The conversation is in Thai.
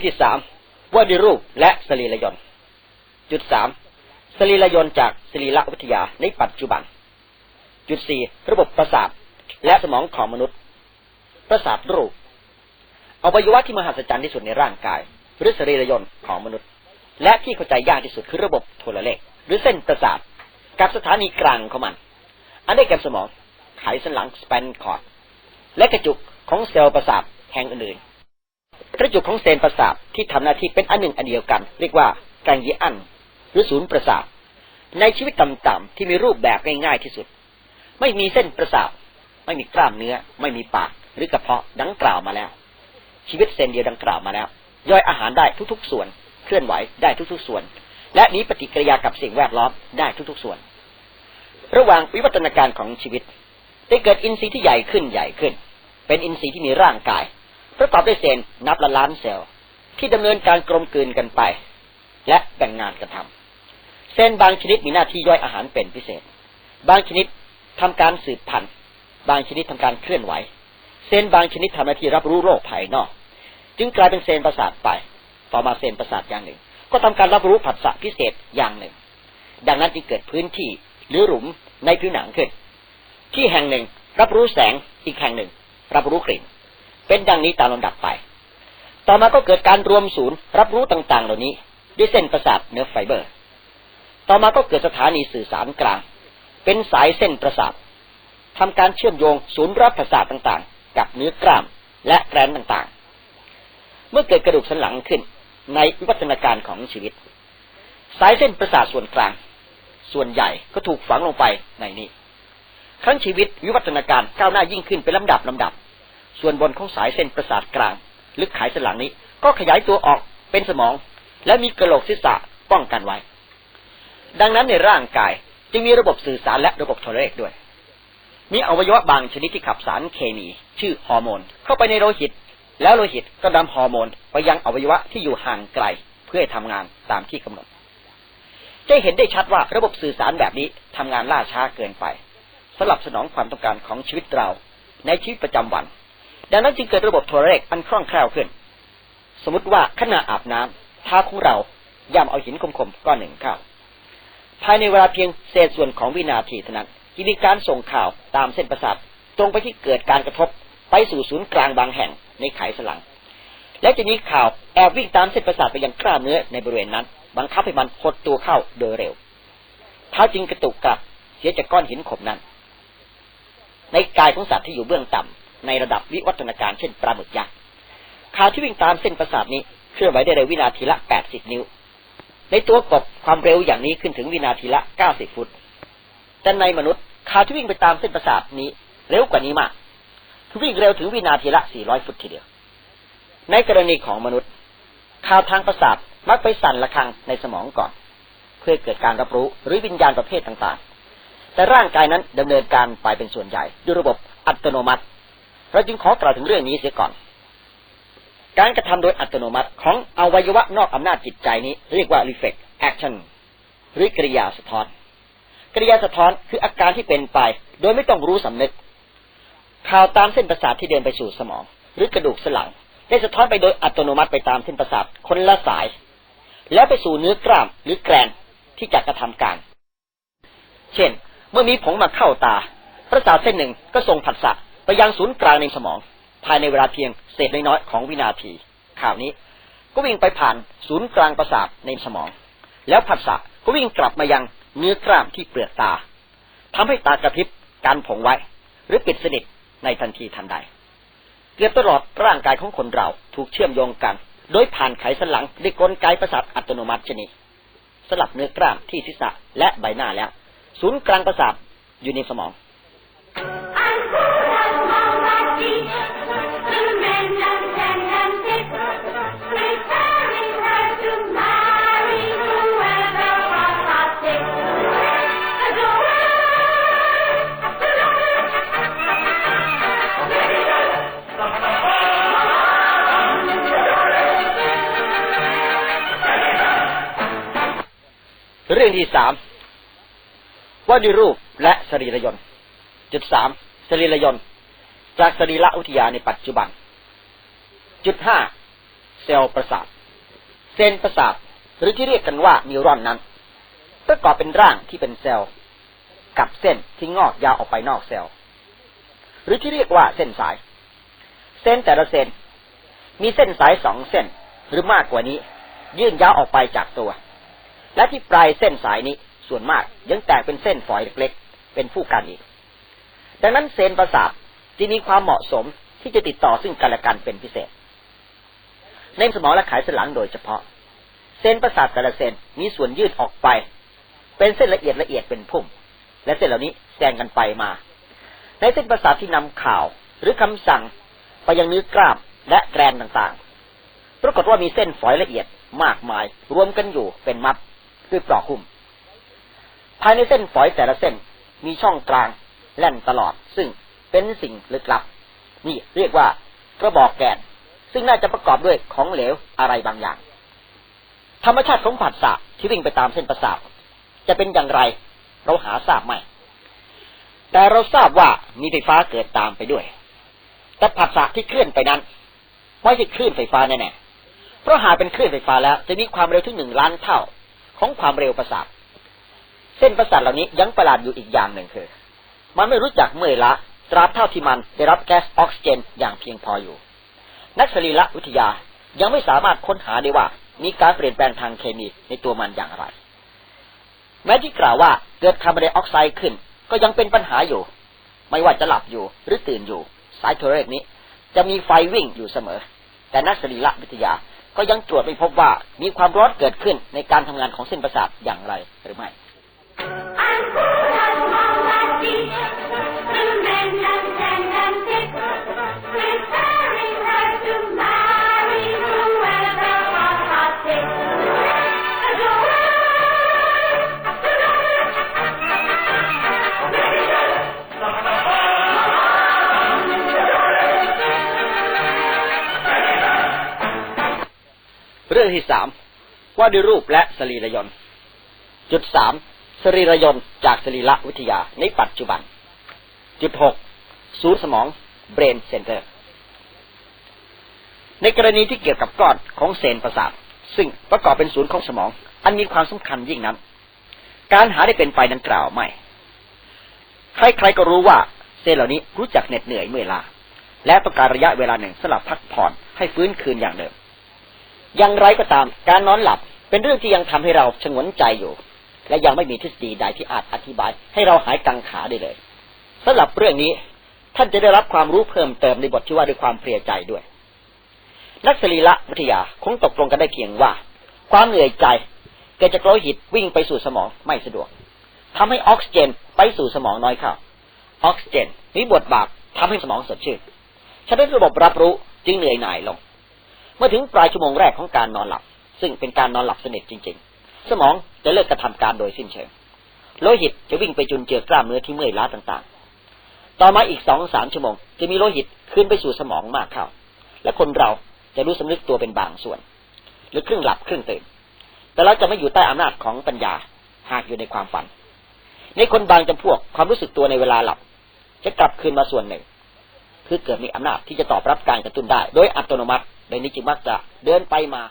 รื่องที่สามว่าด้วยรูปและสรีระยนต์จุดสามสรีระยนต์จากสรีระวิทยาในปัจจุบัน จุดสี่ระบบประสาทและสมองของมนุษย์ ประสาทรูปอวัยวะที่มหัศจรรย์ที่สุดในร่างกายหรือสรีระยนต์ของมนุษย์ และที่เข้าใจยากที่สุดคือระบบโทรเลข หรือเส้นประสาทกับสถานีกลางของมัน อันได้แก่สมองไขสันหลังสเปนคอร์ดและกระจุกของเซลล์ประสาทแห่งอื่น ๆกระจุกของเซลล์ประสาทที่ทำหน้าที่เป็นอันหนึ่งอันเดียวกัน เรียกว่าแกงยีอันหรือศูนย์ประสาท ในชีวิตต่ำๆที่มีรูปแบบง่ายๆที่สุด ไม่มีเส้นประสาท ไม่มีกล้ามเนื้อ ไม่มีปาก หรือกระเพาะดังกล่าวมาแล้ว ชีวิตเซนเดียวดังกล่าวมาแล้ว ย่อยอาหารได้ทุกๆ ส่วน เคลื่อนไหวได้ทุกๆ ส่วน และมีปฏิกิริยากับสิ่งแวดล้อมได้ทุกๆ ส่วน ระหว่างวิวัฒนาการของชีวิต ได้เกิดอินทรีย์ที่ใหญ่ขึ้นใหญ่ขึ้น เป็นอินทรีย์ที่มีร่างกาย ประกอบด้วยเซลล์นับละล้านเซลล์ที่ดำเนินการกลมกลืนกันไป และแบ่งงานกันทำเซลล์บางชนิดมีหน้าที่ย่อยอาหารเป็นพิเศษ บางชนิดทำการสืบพันธุ์ บางชนิดทำการเคลื่อนไหว เซลล์บางชนิดทำหน้าที่รับรู้โรคภายนอก จึงกลายเป็นเซลล์ประสาทไป ต่อมาเซลล์ประสาทอย่างหนึ่ง ก็ทำการรับรู้ผัสสะพิเศษอย่างหนึ่ง ดังนั้นจึงเกิดพื้นที่หรือหลุมในผิวหนังขึ้น ที่แห่งหนึ่งรับรู้แสงอีกแห่งหนึ่ง รับรู้กลิ่น เป็นดังนี้ตามลำดับไป ต่อมาก็เกิดการรวมศูนย์ รับรู้ต่างๆ เหล่านี้ ด้วยเส้นประสาทเนื้อไฟเบอร์ ต่อมาก็เกิดสถานีสื่อสารกลาง เป็นสายเส้นประสาททำการเชื่อมโยงศูนย์รับประสาทต่างๆ กับเนื้อกล้ามและแกรนต่างๆ เมื่อเกิดกระดูกสันหลังขึ้น ในวิวัฒนาการของชีวิต สายเส้นประสาทส่วนกลาง ส่วนใหญ่ก็ถูกฝังลงไปในนี้ครั้งชีวิตวิวัฒนาการก้าวหน้ายิ่งขึ้นเป็นลำดับลำดับ ส่วนบนของสายเส้นประสาทกลาง ลึกไขสันหลังนี้ ก็ขยายตัวออกเป็นสมอง และมีกระโหลกศีรษะป้องกันไว้ ดังนั้นในร่างกายจึงมีระบบสื่อสารและระบบโทรเลขด้วย มีอวัยวะบางชนิดที่ขับสารเคมี ชื่อฮอร์โมน เข้าไปในโลหิต แล้วโลหิตก็นำฮอร์โมนไปยังอวัยวะที่อยู่ห่างไกลเพื่อทำงานตามที่กำหนด จะเห็นได้ชัดว่าระบบสื่อสารแบบนี้ทำงานล่าช้าเกินไปสำหรับสนองความต้องการของชีวิตเราในชีวิตประจำวัน ดังนั้นจึงเกิดระบบโทรเลขอันคล่องแคล่วขึ้น สมมติว่าขณะอาบน้ำเท้าของเราย่ำเอาหินคมๆก้อนหนึ่งเข้า ภายในเวลาเพียงเศษส่วนของวินาทีเท่านั้นทีมีการส่งข่าวตามเส้นประสาทตรงไปที่เกิดการกระทบไปสู่ศูนย์กลางบางแห่งในไขสันหลัง และจะมีข่าวแอบวิ่งตามเส้นประสาทไปยังกล้ามเนื้อในบริเวณนั้น บังคับให้มันหดตัวเข้าโดยเร็วเท้าจึงกระตุกกลับเสียจากก้อนหินขมนั้น ในกายของสัตว์ที่อยู่เบื้องต่ำ ในระดับวิวัฒนาการเช่นปลาหมึกยักษ์ขาที่วิ่งตามเส้นประสาทนี้เคลื่อนไหวได้เร็ววินาทีละ 80 นิ้ว ในตัวกบความเร็วอย่างนี้ขึ้นถึงวินาทีละ 90 ฟุต แต่ในมนุษย์ขาที่วิ่งไปตามเส้นประสาทนี้เร็วกว่านี้มากคือวิ่งเร็วถึงวินาทีละ 400 ฟุตทีเดียว ในกรณีของมนุษย์ข่าวทางประสาทมักไปสั่นระฆังในสมองก่อน เพื่อเกิดการรับรู้หรือวิญญาณประเภทต่างๆ แต่ร่างกายนั้นดำเนินการไปเป็นส่วนใหญ่ด้วยระบบอัตโนมัติ เราจึงขอกล่าวถึงเรื่องนี้เสียก่อน การกระทำโดยอัตโนมัติของอวัยวะนอกอำนาจจิตใจนี้ เรียกว่า reflex action หรือกริยาสะท้อน กริยาสะท้อนคืออาการที่เป็นไป โดยไม่ต้องรู้สำนึกข่าวตามเส้นประสาทที่เดินไปสู่สมอง หรือกระดูกสันหลัง ได้สะท้อนไปโดยอัตโนมัติไปตามเส้นประสาทคนละสาย แล้วไปสู่เนื้อกล้ามหรือแกรนที่จะกระทำการ เช่น เมื่อมีผงมาเข้าตา ประสาทเส้นหนึ่งก็ส่งผัสสะ ไปยังศูนย์กลางในสมอง ภายในเวลาเพียงเศษน้อยๆของวินาที ข่าวนี้ ก็วิ่งไปผ่านศูนย์กลางประสาทในสมอง แล้วผัสสะก็วิ่งกลับมายังเนื้อกล้ามที่เปลือกตาทำให้ตากระพริบการผงไว้ หรือปิดสนิทในทันทีทันใดเกือบตลอดร่างกายของคนเราถูกเชื่อมโยงกัน โดยผ่านไขสันหลังด้วยกลไกประสาทอัตโนมัติชนิดสลับเนื้อกล้ามที่ศีรษะและใบหน้าแล้ว ศูนย์กลางประสาทอยู่ในสมอง เรื่องที่สามว่าด้วยรูปและสรีระยนต์จุดสามสรีระยนต์จากสรีระวิทยาในปัจจุบัน จุดห้าเซลล์ประสาทเส้นประสาทหรือที่เรียกกันว่านิวรอนนั้น ประกอบเป็นร่างที่เป็นเซลล์ กับเส้นที่งอกยาวออกไปนอกเซลล์ หรือที่เรียกว่าเส้นสาย เส้นแต่ละเส้น มีเส้นสายสองเส้นหรือมากกว่านี้ ยื่นยาวออกไปจากตัว และที่ปลายเส้นสายนี้ส่วนมากยังแตกเป็นเส้นฝอยเล็กๆ เป็นผู้กันอีก ดังนั้นเซนประสาทจึงมีความเหมาะสมที่จะติดต่อซึ่งกันและกันเป็นพิเศษ ในสมองและไขสันหลังโดยเฉพาะ เส้นประสาทแต่ละเส้นมีส่วนยืดออกไป เป็นเส้นละเอียดละเอียดเป็นพุ่ม และเส้นเหล่านี้แซงกันไปมา ในเส้นประสาทที่นำข่าว หรือคำสั่งไปยังเนื้อกล้ามและแกรนต่างๆ ปรากฏว่ามีเส้นฝอยละเอียดมากมาย รวมกันอยู่เป็นมัด ด้วยปลอกหุ้ม ภายในเส้นฝอยแต่ละเส้นมีช่องกลางแล่นตลอด ซึ่งเป็นสิ่งลึกลับ นี่เรียกว่ากระบอกแกน ซึ่งน่าจะประกอบด้วยของเหลวอะไรบางอย่าง ธรรมชาติของผัสสะที่วิ่งไปตามเส้นประสาทจะเป็นอย่างไรเราหาทราบไม่ แต่เราทราบว่ามีไฟฟ้าเกิดตามไปด้วย แต่ผัสสะที่เคลื่อนไปนั้น ไม่ใช่คลื่นไฟฟ้าแน่ๆเพราะหากเป็นคลื่นไฟฟ้าแล้วจะมีความเร็วถึงหนึ่งล้านเท่า ของความเร็วประสาท เส้นประสาทเหล่านี้ยังประหลาดอยู่อีกอย่างหนึ่งคือ มันไม่รู้จักเมื่อยละตราบเท่าที่มันได้รับแก๊สออกซิเจนอย่างเพียงพออยู่ นักสรีระวิทยายังไม่สามารถค้นหาได้ว่ามีการเปลี่ยนแปลงทางเคมีในตัวมันอย่างไร แม้ที่กล่าวว่าเกิดคาร์บอนไดออกไซด์ขึ้น ก็ยังเป็นปัญหาอยู่ ไม่ว่าจะหลับอยู่หรือตื่นอยู่ สายโทรเลขนี้ จะมีไฟวิ่งอยู่เสมอ แต่นักสรีระวิทยา ก็ยังตรวจไม่พบว่ามีความร้อนเกิดขึ้นในการทำงานของเส้นประสาทอย่างไรหรือไม่ รื่องที่สามว่าด้วยรูปและสรีระยนต์จุดสามสรีระยนต์จากสรีระวิทยาในปัจจุบัน จุดหกศูนย์สมอง brain center ในกรณีที่เกี่ยวกับก้อนของเซลล์ประสาท ซึ่งประกอบเป็นศูนย์ของสมอง อันมีความสำคัญยิ่งนั้น การหาได้เป็นไปดังกล่าวไม่ ใครๆก็รู้ว่าเซลล์เหล่านี้รู้จักเหน็ดเหนื่อยเมื่อยลาและต้องการระยะเวลาหนึ่งสำหรับพักผ่อนให้ฟื้นคืนอย่างเดิม อย่างไรก็ตาม การนอนหลับเป็นเรื่องที่ยังทำให้เราชงนใจอยู่ และยังไม่มีทฤษฎีใดที่อาจอธิบาย ให้เราหายกังขาได้เลยสำหรับเรื่องนี้ท่านจะได้รับความรู้เพิ่มเติมในบทที่ว่าด้วยความเพลียใจด้วย นักสรีระวิทยาคงตกลงกันได้เพียงว่า ความเหนื่อยใจเกิดจากโลหิตวิ่งไปสู่สมองไม่สะดวกทำให้ออกซิเจนไปสู่สมองน้อยเข้าออกซิเจนมีบทบาททำให้สมองสดชื่นฉะนั้นระบบรับรู้จึงเหนื่อยหน่ายลง เมื่อถึงปลายชั่วโมงแรกของการนอนหลับ ซึ่งเป็นการนอนหลับสนิทจริง ๆ สมองจะเลิกกระทำการโดยสิ้นเชิง โลหิตจะวิ่งไปจุนเจือกล้ามเนื้อที่เมื่อยล้าต่างๆ ต่อมาอีกสองสามชั่วโมง จะมีโลหิตขึ้นไปสู่สมองมากเข้า และคนเราจะรู้สำนึกตัวเป็นบางส่วน หรือครึ่งหลับครึ่งตื่น แต่เราจะไม่อยู่ใต้อำนาจของปัญญาหากอยู่ในความฝัน ในคนบางจำพวกความรู้สึกตัวในเวลาหลับ จะกลับคืนมาส่วนหนึ่ง คือเกิดมีอำนาจที่จะตอบรับการกระตุ้นได้ โดยอัตโนมัติ ดยนี้จึงมักจะเดินไปมา